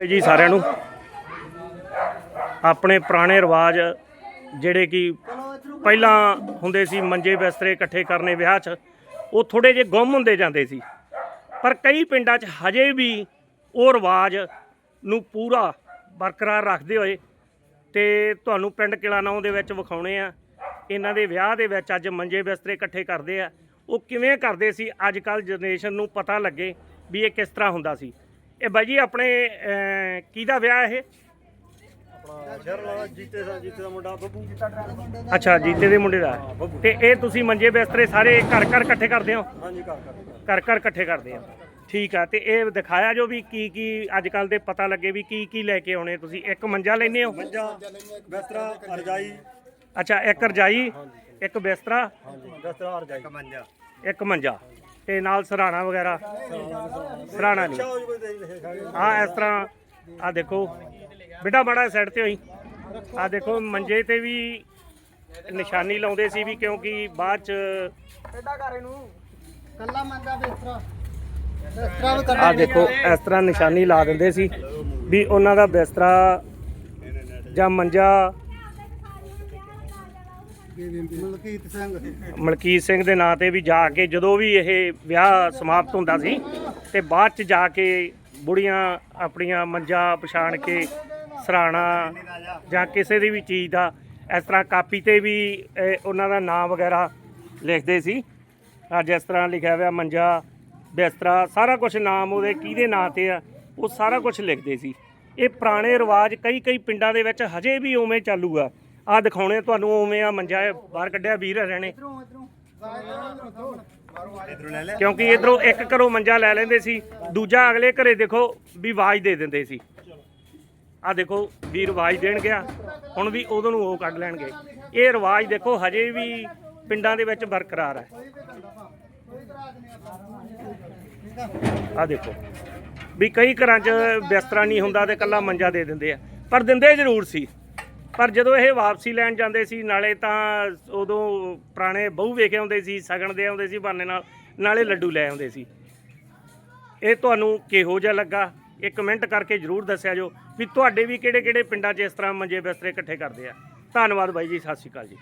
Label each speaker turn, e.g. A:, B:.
A: ਜੀ ਸਾਰਿਆਂ ਨੂੰ ਆਪਣੇ ਪੁਰਾਣੇ ਰਿਵਾਜ ਜਿਹੜੇ ਕਿ ਪਹਿਲਾਂ ਹੁੰਦੇ ਸੀ, ਮੰਜੇ ਬਿਸਤਰੇ ਇਕੱਠੇ ਕਰਨੇ ਵਿਆਹ 'ਚ, ਉਹ ਥੋੜੇ ਜਿਹੇ ਗੁੰਮ ਹੁੰਦੇ ਜਾਂਦੇ ਸੀ। ਪਰ ਕਈ ਪਿੰਡਾਂ 'ਚ ਹਜੇ ਵੀ ਉਹ ਰਿਵਾਜ ਨੂੰ ਪੂਰਾ ਬਰਕਰਾਰ ਰੱਖਦੇ ਹੋਏ ਤੇ ਤੁਹਾਨੂੰ ਪਿੰਡ ਕਿਲਾ ਨੌਂ ਦੇ ਵਿੱਚ ਵਿਖਾਉਣੇ ਆ। ਇਹਨਾਂ ਦੇ ਵਿਆਹ ਦੇ ਵਿੱਚ ਅੱਜ ਮੰਜੇ ਬਿਸਤਰੇ ਇਕੱਠੇ ਕਰਦੇ ਆ। ਉਹ ਕਿਵੇਂ ਕਰਦੇ ਸੀ, ਅੱਜ ਕੱਲ ਜਨਰੇਸ਼ਨ ਨੂੰ ਪਤਾ ਲੱਗੇ ਵੀ ਇਹ ਕਿਸ ਤਰ੍ਹਾਂ ਹੁੰਦਾ ਸੀ। ਇਹ ਬਾਈ ਜੀ ਆਪਣੇ ਅਹ, ਕਿਹਦਾ ਵਿਆਹ ਇਹ?
B: ਆਪਣਾ ਸ਼ਹਿਰ ਵਾਲਾ ਜੀਤੇ ਦਾ ਜੀਤੇ ਦਾ ਮੁੰਡਾ ਬੱਬੂ।
A: ਅੱਛਾ ਜੀਤੇ ਦੇ ਮੁੰਡੇ ਦਾ। ਤੇ ਇਹ ਤੁਸੀਂ ਮੰਜੇ ਬਿਸਤਰੇ ਸਾਰੇ ਘਰ ਘਰ ਇਕੱਠੇ ਕਰਦੇ ਹੋ?
B: ਹਾਂਜੀ ਘਰ ਘਰ
A: ਘਰ ਘਰ ਇਕੱਠੇ ਕਰਦੇ ਆ ਠੀਕ ਆ ਤੇ ਇਹ ਦਿਖਾਇਆ ਜੋ ਵੀ ਕੀ ਕੀ ਅੱਜ ਕੱਲ ਦੇ ਪਤਾ ਲੱਗੇ ਵੀ ਕੀ ਕੀ ਲੈ ਕੇ ਆਉਣੇ ਤੁਸੀਂ। ਇੱਕ ਮੰਜਾ ਲੈਨੇ ਹੋ?
B: ਮੰਜਾ ਬਿਸਤਰਾ ਰਜਾਈ।
A: ਅੱਛਾ ਇੱਕ ਰਜਾਈ ਇੱਕ ਬਿਸਤਰਾ
B: ਹਾਂਜੀ ਬਿਸਤਰਾ ਰਜਾਈ। ਮੰਜਾ।
A: ਇੱਕ ਮੰਜਾ। ਤੇ ਨਾਲ ਸਰਾਣਾ ਵਗੈਰਾ। ਸਰਾਣਾ ਨਹੀਂ। ਆ ਇਸ ਤਰ੍ਹਾਂ ਆ ਦੇਖੋ। ਬੇਟਾ ਬੜਾ ਸਾਈਡ ਤੇ ਹੋਈ। ਆ ਦੇਖੋ ਮੰਜੇ ਤੇ ਵੀ ਨਿਸ਼ਾਨੀ ਲਾਉਂਦੇ ਸੀ ਵੀ ਕਿਉਂਕਿ ਬਾਅਦ ਚ
C: ਕੱਲਾ ਮੰਦਾ ਬਿਸਤਰਾ ਬਿਸਤਰਾ ਵੀ
A: ਆ ਦੇਖੋ ਇਸ ਤਰ੍ਹਾਂ ਨਿਸ਼ਾਨੀ ਲਾ ਦਿੰਦੇ ਸੀ ਵੀ ਉਹਨਾਂ ਦਾ ਬਿਸਤਰਾ ਜਾਂ ਮੰਜਾ
C: ਮਲਕੀਤ ਸਿੰਘ।
A: ਮਲਕੀਤ ਸਿੰਘ ਦੇ ਨਾਂ ਤੇ ਵੀ ਜਾ ਕੇ ਜਦੋਂ ਵੀ ਇਹ ਵਿਆਹ ਸਮਾਪਤ ਹੁੰਦਾ ਸੀ ਤੇ ਬਾਅਦ ਚ ਜਾ ਕੇ ਬੁੜੀਆਂ ਆਪਣੀਆਂ ਮੰਜਾ ਪਛਾਣ ਕੇ ਸਰਾਣਾ ਜਾਂ ਕਿਸੇ ਦੀ ਵੀ ਚੀਜ਼ ਦਾ ਇਸ ਤਰ੍ਹਾਂ ਕਾਪੀ ਤੇ ਵੀ ਉਹਨਾਂ ਦਾ ਨਾਮ ਵਗੈਰਾ ਲਿਖਦੇ ਸੀ। ਆ ਜਿਸ ਤਰ੍ਹਾਂ ਲਿਖਿਆ ਹੋਇਆ ਮੰਜਾ, ਬਿਸਤਰਾ, ਸਾਰਾ ਕੁਝ ਨਾਮ ਉਹਦੇ ਕਿਹਦੇ ਨਾਂ ਤੇ ਆ, ਉਹ ਸਾਰਾ ਕੁਝ ਲਿਖਦੇ ਸੀ। ਇਹ ਪੁਰਾਣੇ ਰਿਵਾਜ ਕਈ ਕਈ ਪਿੰਡਾਂ ਦੇ ਵਿੱਚ ਹਜੇ ਵੀ ਉਵੇਂ ਚਾਲੂ ਆ ਆ ਦਿਖਾਉਣੇ ਤੁਹਾਨੂੰ ਉਵੇਂ ਆ ਮੰਜਾ ਇਹ ਬਾਹਰ ਕੱਢਿਆ ਵੀਰ
B: ਲੈ ਲੈ
A: ਕਿਉਂਕਿ ਇਧਰੋਂ ਇੱਕ ਘਰੋਂ ਮੰਜਾ ਲੈ ਲੈਂਦੇ ਸੀ ਦੂਜਾ ਅਗਲੇ ਘਰੇ ਦੇਖੋ ਵੀ ਆਵਾਜ਼ ਦੇ ਦਿੰਦੇ ਸੀ। ਆ ਦੇਖੋ ਵੀਰ ਆਵਾਜ਼ ਦੇਣ ਗਿਆ ਹੁਣ ਵੀ ਉਦੋਂ ਨੂੰ ਉਹ ਕੱਢ ਲੈਣਗੇ। ਇਹ ਰਿਵਾਜ ਦੇਖੋ ਹਜੇ ਵੀ ਪਿੰਡਾਂ ਦੇ ਵਿੱਚ ਬਰਕਰਾਰ ਹੈ। ਆ ਦੇਖੋ ਵੀ ਕਈ ਘਰਾਂ 'ਚ ਬਿਸਤਰਾ ਨਹੀਂ ਹੁੰਦਾ ਤੇ ਕੱਲਾ ਮੰਜਾ ਦੇ ਦਿੰਦੇ ਆ। ਪਰ ਦਿੰਦੇ ਜ਼ਰੂਰ ਸੀ। ਪਰ ਜਦੋਂ ਇਹ ਵਾਪਸੀ ਲੈਣ ਜਾਂਦੇ ਸੀ, ਨਾਲੇ ਤਾਂ ਉਦੋਂ ਪੁਰਾਣੇ ਬਹੂ ਵੇਖੇ ਆਉਂਦੇ ਸੀ ਸਗਣ ਦੇ ਆਉਂਦੇ ਸੀ ਬਹਾਨੇ ਨਾਲ, ਨਾਲੇ ਲੱਡੂ ਲੈ ਆਉਂਦੇ ਸੀ। ਇਹ ਤੁਹਾਨੂੰ ਕਿਹੋ ਜਿਹਾ ਲੱਗਾ? ਇਹ ਕਮੈਂਟ ਕਰਕੇ ਜਰੂਰ ਦੱਸਿਆ ਜੋ ਵੀ ਤੁਹਾਡੇ ਵੀ ਕਿਹੜੇ ਕਿਹੜੇ ਪਿੰਡਾਂ 'ਚ ਇਸ ਤਰ੍ਹਾਂ ਮੰਜੇ ਬਿਸਤਰੇ ਇਕੱਠੇ ਕਰਦੇ ਆ। ਧੰਨਵਾਦ ਬਾਈ ਜੀ, ਸਤਿ ਸ਼੍ਰੀ ਅਕਾਲ ਜੀ।